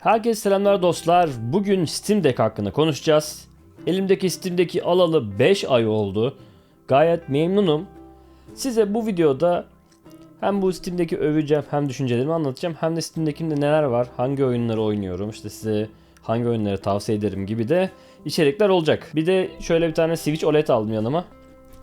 Herkese selamlar dostlar. Bugün Steam Deck hakkında konuşacağız. Elimdeki Steam Deck'i alalı 5 ay oldu. Gayet memnunum. Size bu videoda hem bu Steam Deck'i öveceğim hem düşüncelerimi anlatacağım. Hem de Steam Deck'imde neler var, hangi oyunları oynuyorum, işte size hangi oyunları tavsiye ederim gibi de içerikler olacak. Bir de şöyle bir tane Switch OLED aldım yanıma.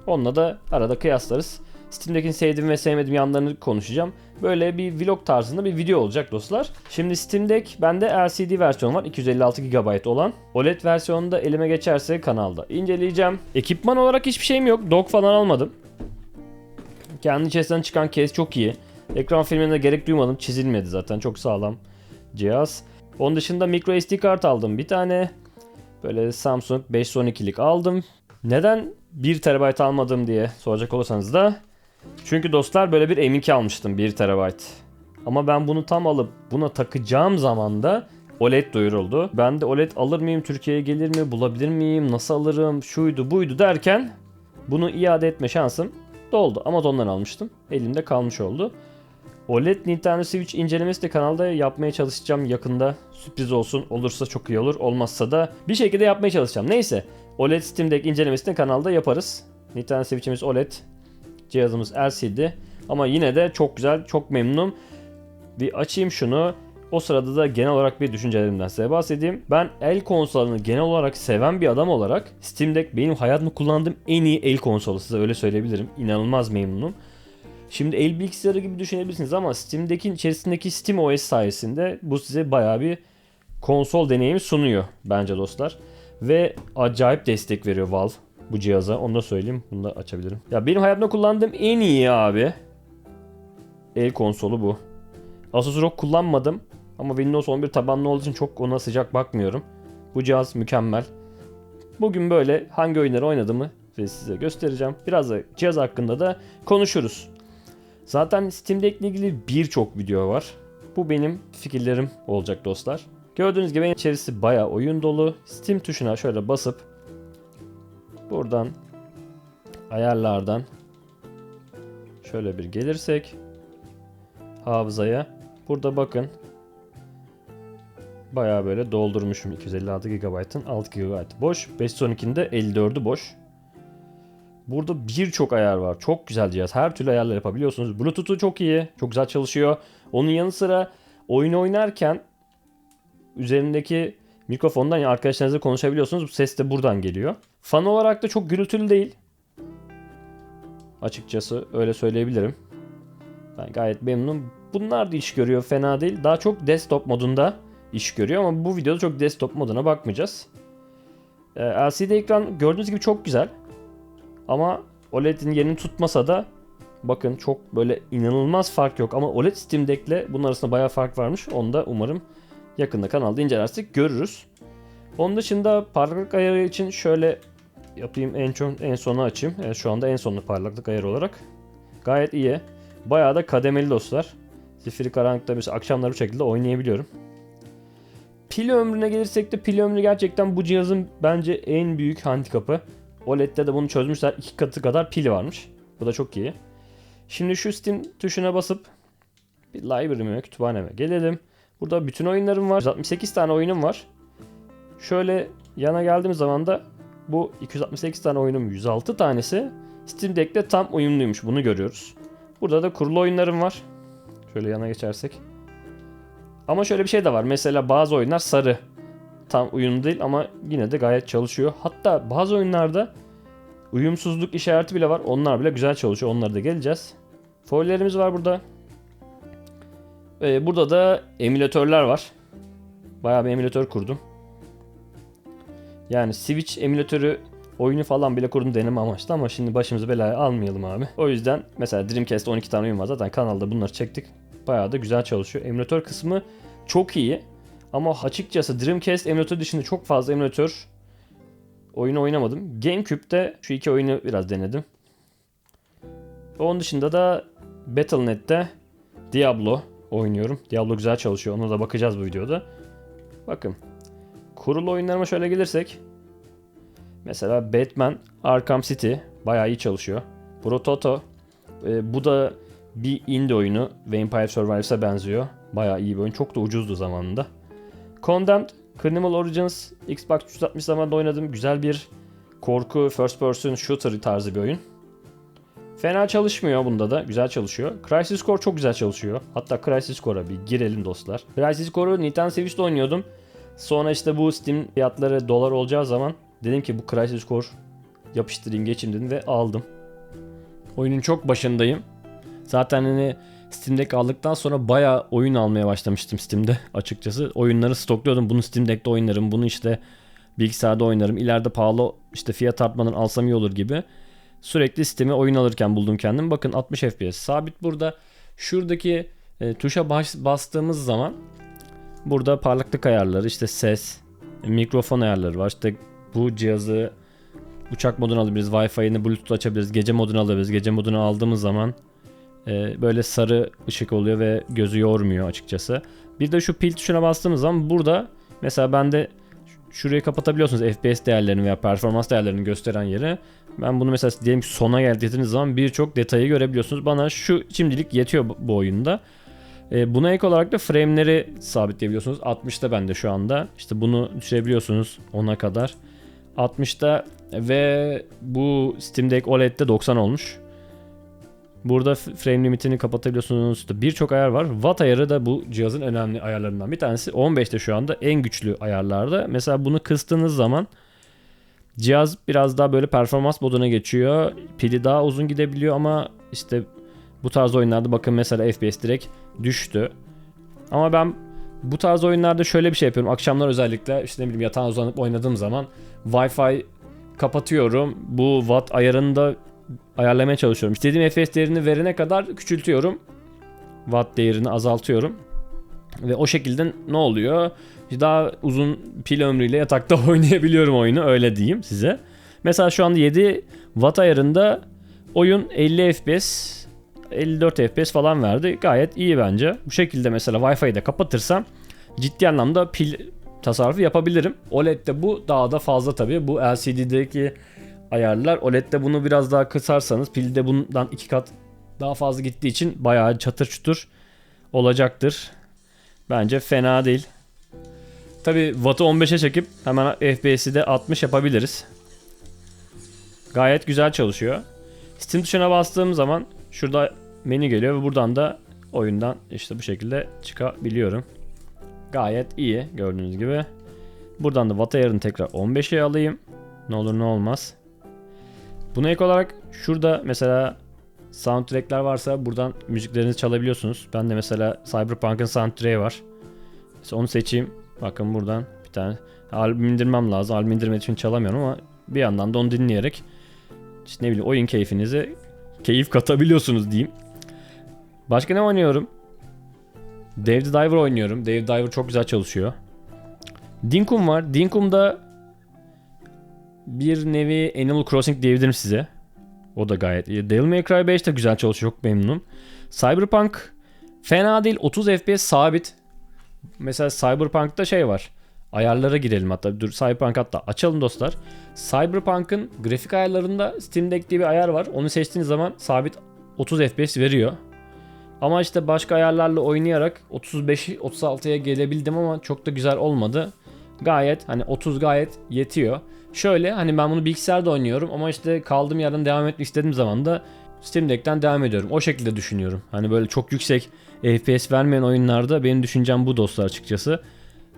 Onunla da arada kıyaslarız. Steam'dekini sevdiğim ve sevmediğim yanlarını konuşacağım. Böyle bir vlog tarzında bir video olacak dostlar. Şimdi Steam Deck bende LCD versiyonu var 256 GB olan. OLED versiyonu da elime geçerse kanalda inceleyeceğim. Ekipman olarak hiçbir şeyim yok. Dock falan almadım. Kendi içerisinden çıkan case çok iyi. Ekran filmine gerek duymadım. Çizilmedi zaten. Çok sağlam cihaz. Onun dışında micro SD kart aldım bir tane. Böyle Samsung 512'lik aldım. Neden 1 TB almadım diye soracak olursanız da çünkü dostlar böyle bir M2 almıştım 1 TB. Ama ben bunu tam alıp buna takacağım zaman da OLED duyuruldu. Ben de OLED alır mıyım, Türkiye'ye gelir mi, bulabilir miyim, nasıl alırım, şuydu buydu derken bunu iade etme şansım doldu. Amazon'dan almıştım. Elimde kalmış oldu. OLED Nintendo Switch incelemesi de kanalda yapmaya çalışacağım yakında. Sürpriz olsun. Olursa çok iyi olur. Olmazsa da bir şekilde yapmaya çalışacağım. Neyse. OLED Steam Deck incelemesini kanalda yaparız. Nintendo Switch'imiz OLED. Cihazımız LCD. Ama yine de çok güzel, çok memnunum. Bir açayım şunu. O sırada da genel olarak bir düşüncelerimden size bahsedeyim. Ben el konsolunu genel olarak seven bir adam olarak Steam Deck benim hayatımda kullandığım en iyi el konsolu size öyle söyleyebilirim. İnanılmaz memnunum. Şimdi el bilgisayarı gibi düşünebilirsiniz ama Steam'deki içerisindeki Steam OS sayesinde bu size bayağı bir konsol deneyimi sunuyor bence dostlar. Ve acayip destek veriyor Valve bu cihaza. Onu da söyleyeyim. Bunu da açabilirim. Ya benim hayatımda kullandığım en iyi abi el konsolu bu. Asus ROG kullanmadım ama Windows 11 tabanlı olduğu için çok ona sıcak bakmıyorum. Bu cihaz mükemmel. Bugün böyle hangi oyunları oynadığımı size göstereceğim. Biraz da cihaz hakkında da konuşuruz. Zaten Steam Deck ile ilgili birçok video var. Bu benim fikirlerim olacak dostlar. Gördüğünüz gibi içerisi bayağı oyun dolu. Steam tuşuna şöyle basıp buradan ayarlardan şöyle bir gelirsek hafızaya burada bakın bayağı böyle doldurmuşum 256 GB'ın 6 GB boş 512'inde 54'ü boş Burada birçok ayar var. Çok güzel cihaz. Her türlü ayarlar yapabiliyorsunuz. Bluetooth'u çok iyi. Çok güzel çalışıyor. Onun yanı sıra oyun oynarken üzerindeki mikrofondan yani arkadaşlarınızla konuşabiliyorsunuz. Bu ses de buradan geliyor. Fan olarak da çok gürültülü değil. Açıkçası öyle söyleyebilirim. Ben gayet memnunum. Bunlar da iş görüyor fena değil. Daha çok desktop modunda iş görüyor ama bu videoda çok desktop moduna bakmayacağız. Ee, LCD ekran gördüğünüz gibi çok güzel. Ama OLED'in yerini tutmasa da bakın çok böyle inanılmaz fark yok. Ama OLED Steam Deck'le bunun arasında bayağı fark varmış. Onu da umarım yakında kanalda incelersek görürüz. Onun dışında parlaklık ayarı için şöyle yapayım en çok en sona açayım. Evet, şu anda en sonlu parlaklık ayarı olarak. Gayet iyi. Bayağı da kademeli dostlar. Zifiri karanlıkta mesela akşamları bu şekilde oynayabiliyorum. Pil ömrüne gelirsek de pil ömrü gerçekten bu cihazın bence en büyük handikapı. OLED'de de bunu çözmüşler. iki katı kadar pili varmış. Bu da çok iyi. Şimdi şu Steam tuşuna basıp bir library'me, kütüphaneme gelelim. Burada bütün oyunlarım var. 168 tane oyunum var. Şöyle yana geldiğim zaman da bu 268 tane oyunum 106 tanesi Steam Deck'te tam uyumluymuş. Bunu görüyoruz. Burada da kurulu oyunlarım var. Şöyle yana geçersek. Ama şöyle bir şey de var. Mesela bazı oyunlar sarı tam uyumlu değil ama yine de gayet çalışıyor. Hatta bazı oyunlarda uyumsuzluk işareti bile var. Onlar bile güzel çalışıyor. Onlara da geleceğiz. Foillerimiz var burada. Ee, burada da emülatörler var. Bayağı bir emülatör kurdum. Yani Switch emülatörü oyunu falan bile kurdum deneme amaçlı ama şimdi başımızı belaya almayalım abi. O yüzden mesela Dreamcast 12 tane oyun var zaten kanalda bunları çektik. Bayağı da güzel çalışıyor. Emülatör kısmı çok iyi. Ama açıkçası Dreamcast emülatör dışında çok fazla emülatör oyunu oynamadım. Gamecube'de şu iki oyunu biraz denedim. Onun dışında da Battle.net'te Diablo oynuyorum. Diablo güzel çalışıyor. Ona da bakacağız bu videoda. Bakın. Kurulu oyunlarıma şöyle gelirsek. Mesela Batman Arkham City bayağı iyi çalışıyor. Prototo e, bu da bir indie oyunu. Vampire Survivors'a benziyor. Bayağı iyi bir oyun. Çok da ucuzdu zamanında. Condemned, Criminal Origins, Xbox 360 zamanında oynadım. Güzel bir korku first person shooter tarzı bir oyun. Fena çalışmıyor bunda da. Güzel çalışıyor. Crisis Core çok güzel çalışıyor. Hatta Crisis Core'a bir girelim dostlar. Crisis Core'u Nintendo Switch'te oynuyordum. Sonra işte bu Steam fiyatları dolar olacağı zaman dedim ki bu Crisis Core yapıştırayım geçeyim dedim ve aldım. Oyunun çok başındayım. Zaten hani Steam aldıktan sonra bayağı oyun almaya başlamıştım Steam'de açıkçası. Oyunları stokluyordum. Bunu Steam Deck'te oynarım. Bunu işte bilgisayarda oynarım. İleride pahalı işte fiyat artmadan alsam iyi olur gibi. Sürekli Steam'e oyun alırken buldum kendimi. Bakın 60 FPS sabit burada. Şuradaki e, tuşa bas, bastığımız zaman burada parlaklık ayarları, işte ses, mikrofon ayarları var. İşte bu cihazı uçak moduna alabiliriz. Wi-Fi'ni Bluetooth açabiliriz. Gece modunu alabiliriz. Gece modunu aldığımız zaman e, böyle sarı ışık oluyor ve gözü yormuyor açıkçası. Bir de şu pil tuşuna bastığımız zaman burada mesela bende şurayı kapatabiliyorsunuz FPS değerlerini veya performans değerlerini gösteren yeri. Ben bunu mesela diyelim ki sona geldiğiniz zaman birçok detayı görebiliyorsunuz. Bana şu şimdilik yetiyor bu, oyunda. E, buna ek olarak da frame'leri sabitleyebiliyorsunuz. 60'ta bende şu anda. İşte bunu düşürebiliyorsunuz 10'a kadar. 60'ta ve bu Steam Deck OLED'de 90 olmuş. Burada frame limitini kapatabiliyorsunuz. Birçok ayar var. Watt ayarı da bu cihazın önemli ayarlarından bir tanesi. 15'te şu anda en güçlü ayarlarda. Mesela bunu kıstığınız zaman cihaz biraz daha böyle performans moduna geçiyor. Pili daha uzun gidebiliyor ama işte bu tarz oyunlarda bakın mesela FPS direkt düştü. Ama ben bu tarz oyunlarda şöyle bir şey yapıyorum. Akşamlar özellikle işte ne bileyim yatağa uzanıp oynadığım zaman Wi-Fi kapatıyorum. Bu watt ayarını da ayarlamaya çalışıyorum. İstediğim FPS değerini verene kadar küçültüyorum. Watt değerini azaltıyorum. Ve o şekilde ne oluyor? Daha uzun pil ömrüyle yatakta oynayabiliyorum oyunu öyle diyeyim size. Mesela şu anda 7 watt ayarında oyun 50 FPS 54 FPS falan verdi. Gayet iyi bence. Bu şekilde mesela Wi-Fi'yi de kapatırsam ciddi anlamda pil tasarrufu yapabilirim. OLED'de bu daha da fazla tabii. Bu LCD'deki ayarlar. OLED'de bunu biraz daha kısarsanız pilde bundan iki kat daha fazla gittiği için bayağı çatır çutur olacaktır. Bence fena değil. Tabi Watt'ı 15'e çekip hemen FPS'i de 60 yapabiliriz. Gayet güzel çalışıyor. Steam tuşuna bastığım zaman şurada menü geliyor ve buradan da oyundan işte bu şekilde çıkabiliyorum. Gayet iyi gördüğünüz gibi. Buradan da watt ayarını tekrar 15'e alayım. Ne olur ne olmaz. Buna ek olarak şurada mesela soundtrack'ler varsa buradan müziklerinizi çalabiliyorsunuz. Ben de mesela Cyberpunk'ın soundtrack'i var. Mesela onu seçeyim. Bakın buradan bir tane albüm indirmem lazım. Albüm indirmek için çalamıyorum ama bir yandan da onu dinleyerek işte ne bileyim oyun keyfinizi keyif katabiliyorsunuz diyeyim. Başka ne oynuyorum? Dave the Diver oynuyorum. Dave the Diver çok güzel çalışıyor. Dinkum var. Dinkum'da bir nevi Animal Crossing diyebilirim size. O da gayet iyi. Devil May Cry 5 de güzel çalışıyor. Çok memnunum. Cyberpunk fena değil. 30 FPS sabit. Mesela Cyberpunk'ta şey var. Ayarlara girelim hatta. Dur Cyberpunk hatta açalım dostlar. Cyberpunk'ın grafik ayarlarında Steam Deck diye bir ayar var. Onu seçtiğiniz zaman sabit 30 FPS veriyor. Ama işte başka ayarlarla oynayarak 35'i 36'ya gelebildim ama çok da güzel olmadı. Gayet hani 30 gayet yetiyor. Şöyle hani ben bunu bilgisayarda oynuyorum ama işte kaldığım yerden devam etmek istediğim zaman da Steam Deck'ten devam ediyorum. O şekilde düşünüyorum. Hani böyle çok yüksek FPS vermeyen oyunlarda benim düşüncem bu dostlar açıkçası.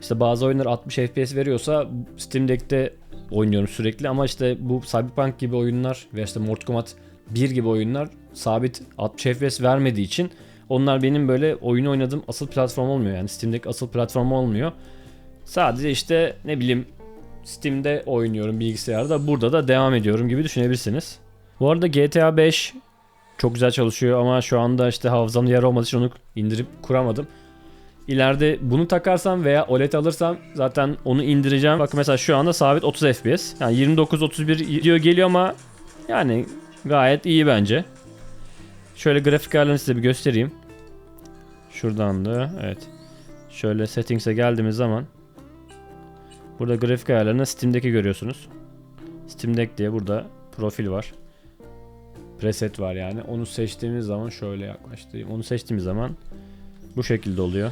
İşte bazı oyunlar 60 FPS veriyorsa Steam Deck'te oynuyorum sürekli ama işte bu Cyberpunk gibi oyunlar ve işte Mortal Kombat 1 gibi oyunlar sabit 60 FPS vermediği için onlar benim böyle oyun oynadığım asıl platform olmuyor. Yani Steam Deck asıl platform olmuyor. Sadece işte ne bileyim Steam'de oynuyorum bilgisayarda. Burada da devam ediyorum gibi düşünebilirsiniz. Bu arada GTA 5 çok güzel çalışıyor ama şu anda işte hafızamda yer olmadığı için onu indirip kuramadım. İleride bunu takarsam veya OLED alırsam zaten onu indireceğim. Bakın mesela şu anda sabit 30 FPS. Yani 29-31 diyor geliyor ama yani gayet iyi bence. Şöyle grafik ayarlarını size bir göstereyim. Şuradan da evet. Şöyle settings'e geldiğimiz zaman burada grafik ayarlarını Steam'deki görüyorsunuz. Steam Deck diye burada profil var. Preset var yani. Onu seçtiğimiz zaman şöyle yaklaştırayım. Onu seçtiğimiz zaman bu şekilde oluyor.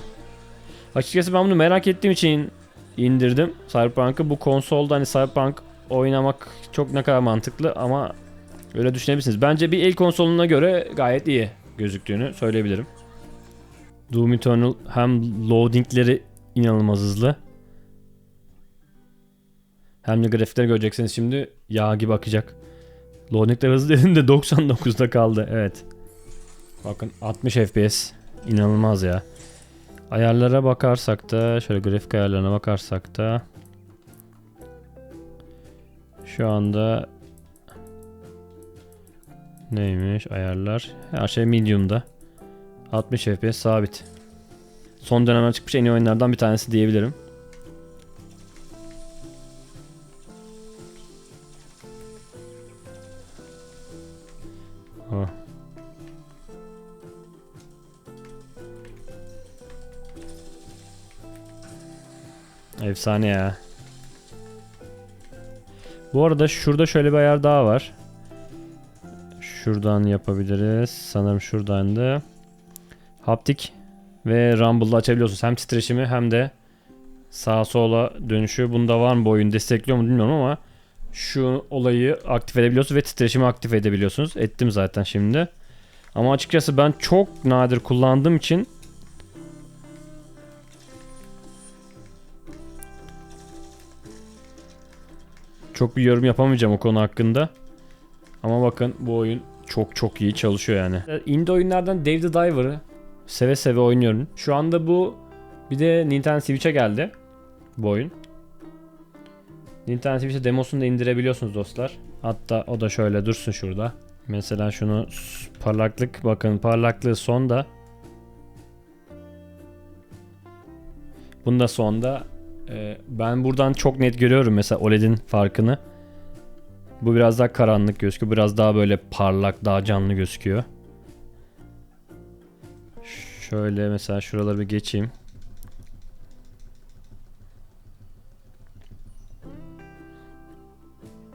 Açıkçası ben bunu merak ettiğim için indirdim Cyberpunk'ı. Bu konsolda hani Cyberpunk oynamak çok ne kadar mantıklı ama öyle düşünebilirsiniz. Bence bir el konsoluna göre gayet iyi gözüktüğünü söyleyebilirim. Doom Eternal hem loadingleri inanılmaz hızlı. Hem de grafikleri göreceksiniz şimdi yağ gibi akacak. Loadingler hızlı dedim de 99'da kaldı. Evet. Bakın 60 FPS. İnanılmaz ya. Ayarlara bakarsak da şöyle grafik ayarlarına bakarsak da şu anda neymiş ayarlar? Her şey medium'da. 60 FPS sabit. Son dönemde çıkmış en iyi oyunlardan bir tanesi diyebilirim. Efsane ya. Bu arada şurada şöyle bir ayar daha var. Şuradan yapabiliriz. Sanırım şuradan da. Haptik ve Rumble'da açabiliyorsunuz. Hem titreşimi hem de sağa sola dönüşü. Bunda var mı bu oyun destekliyor mu bilmiyorum ama şu olayı aktif edebiliyorsunuz ve titreşimi aktif edebiliyorsunuz. Ettim zaten şimdi. Ama açıkçası ben çok nadir kullandığım için çok bir yorum yapamayacağım o konu hakkında. Ama bakın bu oyun çok çok iyi çalışıyor yani. Indie oyunlardan Dave the Diver'ı seve seve oynuyorum. Şu anda bu bir de Nintendo Switch'e geldi bu oyun. Nintendo Switch'e demosunu da indirebiliyorsunuz dostlar. Hatta o da şöyle dursun şurada. Mesela şunu parlaklık bakın parlaklığı sonda. Bunda sonda. Ee, ben buradan çok net görüyorum mesela OLED'in farkını. Bu biraz daha karanlık gözüküyor. Biraz daha böyle parlak, daha canlı gözüküyor. Şöyle mesela şuraları bir geçeyim.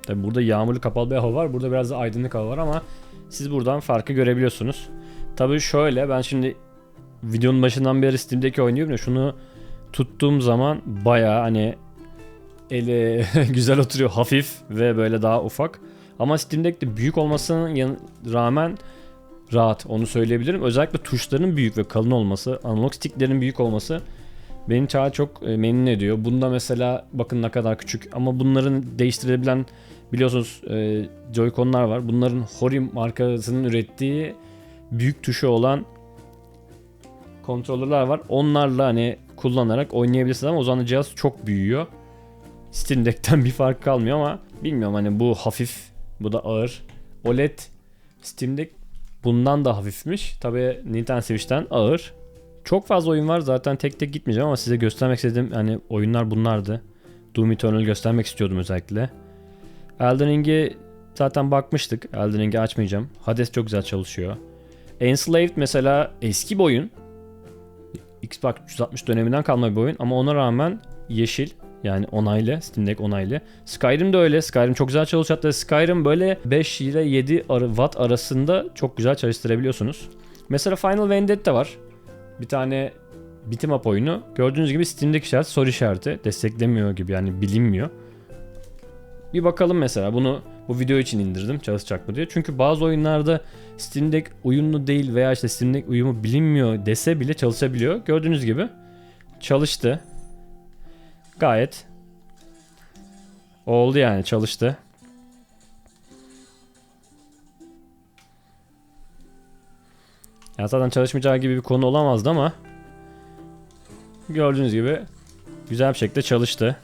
Tabi burada yağmurlu kapalı bir hava var. Burada biraz da aydınlık hava var ama siz buradan farkı görebiliyorsunuz. Tabi şöyle ben şimdi videonun başından beri Steam'deki oynuyorum ya şunu tuttuğum zaman baya hani eli güzel oturuyor hafif ve böyle daha ufak. Ama Steam Deck de büyük olmasının rağmen rahat onu söyleyebilirim. Özellikle tuşların büyük ve kalın olması, analog sticklerin büyük olması beni çağa çok e, memnun ediyor. Bunda mesela bakın ne kadar küçük ama bunların değiştirilebilen biliyorsunuz e, Joy-Con'lar var. Bunların Hori markasının ürettiği büyük tuşu olan kontrolörler var. Onlarla hani kullanarak oynayabilirsiniz ama o zaman cihaz çok büyüyor. Steam Deck'ten bir fark kalmıyor ama bilmiyorum hani bu hafif, bu da ağır. OLED Steam Deck bundan da hafifmiş. Tabi Nintendo Switch'ten ağır. Çok fazla oyun var zaten tek tek gitmeyeceğim ama size göstermek istediğim hani oyunlar bunlardı. Doom Eternal göstermek istiyordum özellikle. Elden Ring'e zaten bakmıştık. Elden Ring'i açmayacağım. Hades çok güzel çalışıyor. Enslaved mesela eski bir oyun. Xbox 360 döneminden kalma bir oyun ama ona rağmen yeşil yani onaylı, Steam Deck onaylı. Skyrim de öyle. Skyrim çok güzel çalışıyor. Hatta Skyrim böyle 5 ile 7 ar- watt arasında çok güzel çalıştırabiliyorsunuz. Mesela Final Vendetta var. Bir tane beat'em up oyunu. Gördüğünüz gibi Steam'deki işaret soru işareti. Desteklemiyor gibi yani bilinmiyor. Bir bakalım mesela bunu bu video için indirdim çalışacak mı diye. Çünkü bazı oyunlarda Steam Deck uyumlu değil veya işte Steam Deck uyumu bilinmiyor dese bile çalışabiliyor. Gördüğünüz gibi çalıştı. Gayet oldu yani çalıştı. Ya zaten çalışmayacağı gibi bir konu olamazdı ama gördüğünüz gibi güzel bir şekilde çalıştı.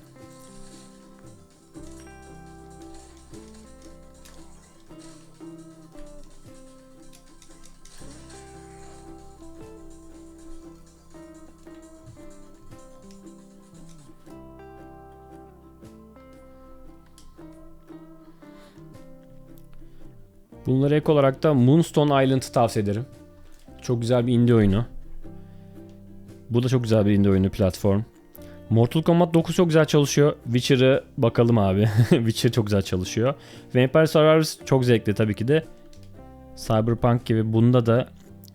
Bunlara ek olarak da Moonstone Island'ı tavsiye ederim. Çok güzel bir indie oyunu. Bu da çok güzel bir indie oyunu platform. Mortal Kombat 9 çok güzel çalışıyor. Witcher'ı bakalım abi. Witcher çok güzel çalışıyor. Vampire Survivors çok zevkli tabii ki de. Cyberpunk gibi bunda da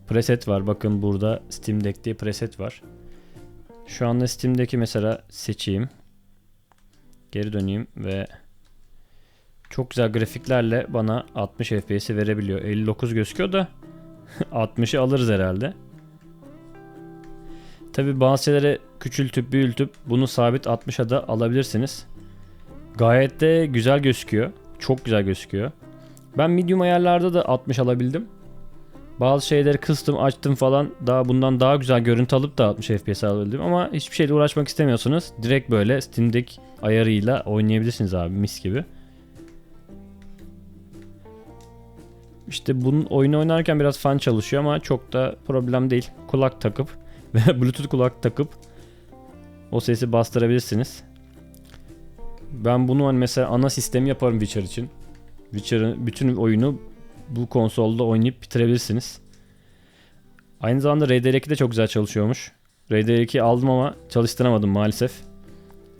preset var. Bakın burada Steam Deck diye preset var. Şu anda Steam'deki mesela seçeyim. geri döneyim ve çok güzel grafiklerle bana 60 FPS'i verebiliyor. 59 gözüküyor da 60'ı alırız herhalde. Tabi bazı şeyleri küçültüp büyütüp bunu sabit 60'a da alabilirsiniz. Gayet de güzel gözüküyor. Çok güzel gözüküyor. Ben medium ayarlarda da 60 alabildim. Bazı şeyleri kıstım açtım falan daha bundan daha güzel görüntü alıp da 60 FPS alabildim ama hiçbir şeyle uğraşmak istemiyorsanız direkt böyle Steam Deck ayarıyla oynayabilirsiniz abi mis gibi. İşte bunun oyunu oynarken biraz fan çalışıyor ama çok da problem değil. Kulak takıp ve Bluetooth kulak takıp o sesi bastırabilirsiniz. Ben bunu hani mesela ana sistemi yaparım Witcher için. Witcher'ın bütün oyunu bu konsolda oynayıp bitirebilirsiniz. Aynı zamanda RDR2 de çok güzel çalışıyormuş. RDR2 aldım ama çalıştıramadım maalesef.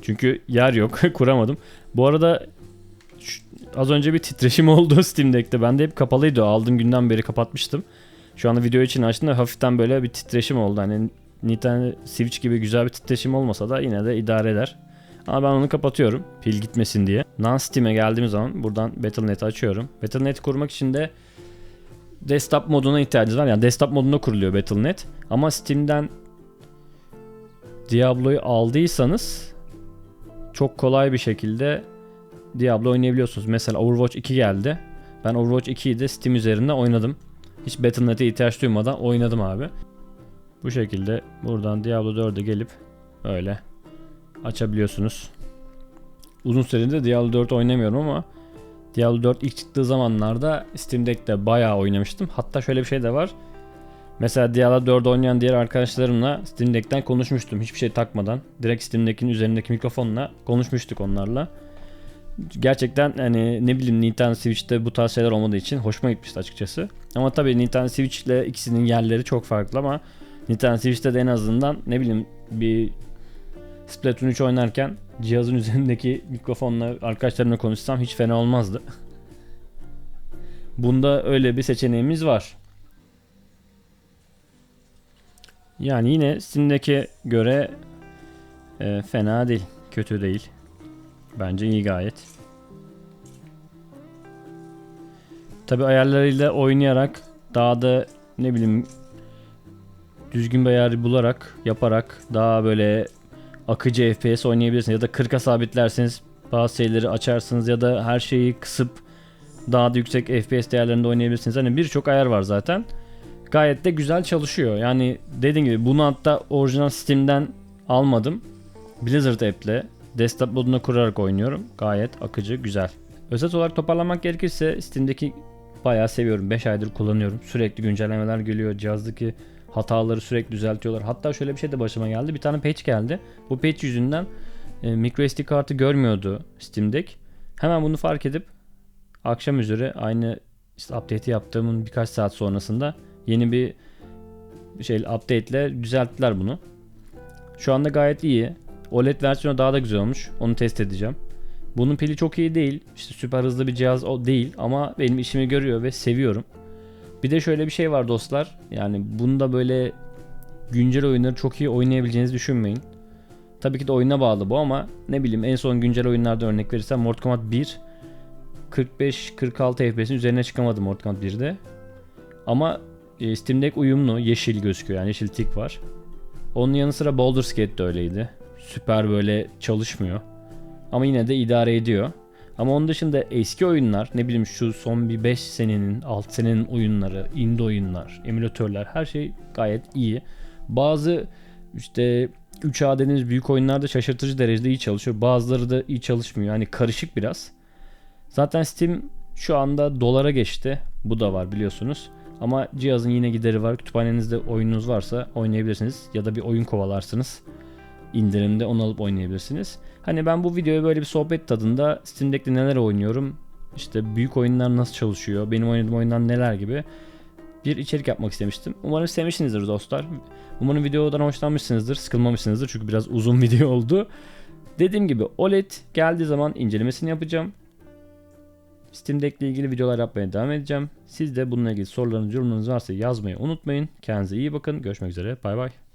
Çünkü yer yok, kuramadım. Bu arada az önce bir titreşim oldu Steam Deck'te. Bende hep kapalıydı. o. Aldığım günden beri kapatmıştım. Şu anda video için açtım da hafiften böyle bir titreşim oldu. Hani Nintendo Switch gibi güzel bir titreşim olmasa da yine de idare eder. Ama ben onu kapatıyorum pil gitmesin diye. Non-Steam'e geldiğim zaman buradan Battle.net'i açıyorum. Battle.net kurmak için de desktop moduna ihtiyacınız var. Yani desktop modunda kuruluyor Battle.net. Ama Steam'den Diablo'yu aldıysanız çok kolay bir şekilde Diablo oynayabiliyorsunuz. Mesela Overwatch 2 geldi. Ben Overwatch 2'yi de Steam üzerinde oynadım. Hiç Battle.net'e ihtiyaç duymadan oynadım abi. Bu şekilde buradan Diablo 4'e gelip öyle açabiliyorsunuz. Uzun süredir Diablo 4 oynamıyorum ama Diablo 4 ilk çıktığı zamanlarda Steam Deck'te bayağı oynamıştım. Hatta şöyle bir şey de var. Mesela Diablo 4 oynayan diğer arkadaşlarımla Steam Deck'ten konuşmuştum. Hiçbir şey takmadan. Direkt Steam Deck'in üzerindeki mikrofonla konuşmuştuk onlarla. Gerçekten hani ne bileyim Nintendo Switch'te bu tarz şeyler olmadığı için hoşuma gitmişti açıkçası. Ama tabii Nintendo Switch ile ikisinin yerleri çok farklı ama Nintendo Switch'te de en azından ne bileyim bir Splatoon 3 oynarken cihazın üzerindeki mikrofonla arkadaşlarımla konuşsam hiç fena olmazdı. Bunda öyle bir seçeneğimiz var. Yani yine Steam'deki göre e, fena değil, kötü değil. Bence iyi gayet. Tabi ayarlarıyla oynayarak daha da ne bileyim düzgün bir ayar bularak yaparak daha böyle akıcı FPS oynayabilirsiniz ya da 40'a sabitlerseniz bazı şeyleri açarsınız ya da her şeyi kısıp daha da yüksek FPS değerlerinde oynayabilirsiniz. Hani birçok ayar var zaten. Gayet de güzel çalışıyor. Yani dediğim gibi bunu hatta orijinal Steam'den almadım. Blizzard app'le desktop moduna kurarak oynuyorum. Gayet akıcı, güzel. Özet olarak toparlamak gerekirse Steam'deki bayağı seviyorum. 5 aydır kullanıyorum. Sürekli güncellemeler geliyor. Cihazdaki hataları sürekli düzeltiyorlar. Hatta şöyle bir şey de başıma geldi. Bir tane patch geldi. Bu patch yüzünden e, microSD kartı görmüyordu Steam Deck. Hemen bunu fark edip akşam üzeri aynı işte update'i yaptığımın birkaç saat sonrasında yeni bir şey update ile düzelttiler bunu. Şu anda gayet iyi. OLED versiyonu daha da güzel olmuş. Onu test edeceğim. Bunun pili çok iyi değil. İşte süper hızlı bir cihaz o değil ama benim işimi görüyor ve seviyorum. Bir de şöyle bir şey var dostlar. Yani bunda böyle güncel oyunları çok iyi oynayabileceğinizi düşünmeyin. Tabii ki de oyuna bağlı bu ama ne bileyim en son güncel oyunlarda örnek verirsem Mortal Kombat 1 45-46 FPS'in üzerine çıkamadı Mortal Kombat 1'de. Ama e, Steam Deck uyumlu, yeşil gözüküyor yani yeşil tik var. Onun yanı sıra Baldur's Gate de öyleydi. Süper böyle çalışmıyor. Ama yine de idare ediyor. Ama onun dışında eski oyunlar ne bileyim şu son bir 5 senenin 6 senenin oyunları, indie oyunlar, emülatörler her şey gayet iyi. Bazı işte 3A dediğimiz büyük oyunlarda şaşırtıcı derecede iyi çalışıyor. Bazıları da iyi çalışmıyor. Yani karışık biraz. Zaten Steam şu anda dolara geçti. Bu da var biliyorsunuz. Ama cihazın yine gideri var. Kütüphanenizde oyununuz varsa oynayabilirsiniz. Ya da bir oyun kovalarsınız. İndirimde onu alıp oynayabilirsiniz. Hani ben bu videoyu böyle bir sohbet tadında Steam Deck'te neler oynuyorum, işte büyük oyunlar nasıl çalışıyor, benim oynadığım oyunlar neler gibi bir içerik yapmak istemiştim. Umarım sevmişsinizdir dostlar. Umarım videodan hoşlanmışsınızdır, sıkılmamışsınızdır çünkü biraz uzun video oldu. Dediğim gibi OLED geldiği zaman incelemesini yapacağım. Steam Deck ile ilgili videolar yapmaya devam edeceğim. Siz de bununla ilgili sorularınız, yorumlarınız varsa yazmayı unutmayın. Kendinize iyi bakın. Görüşmek üzere. Bay bay.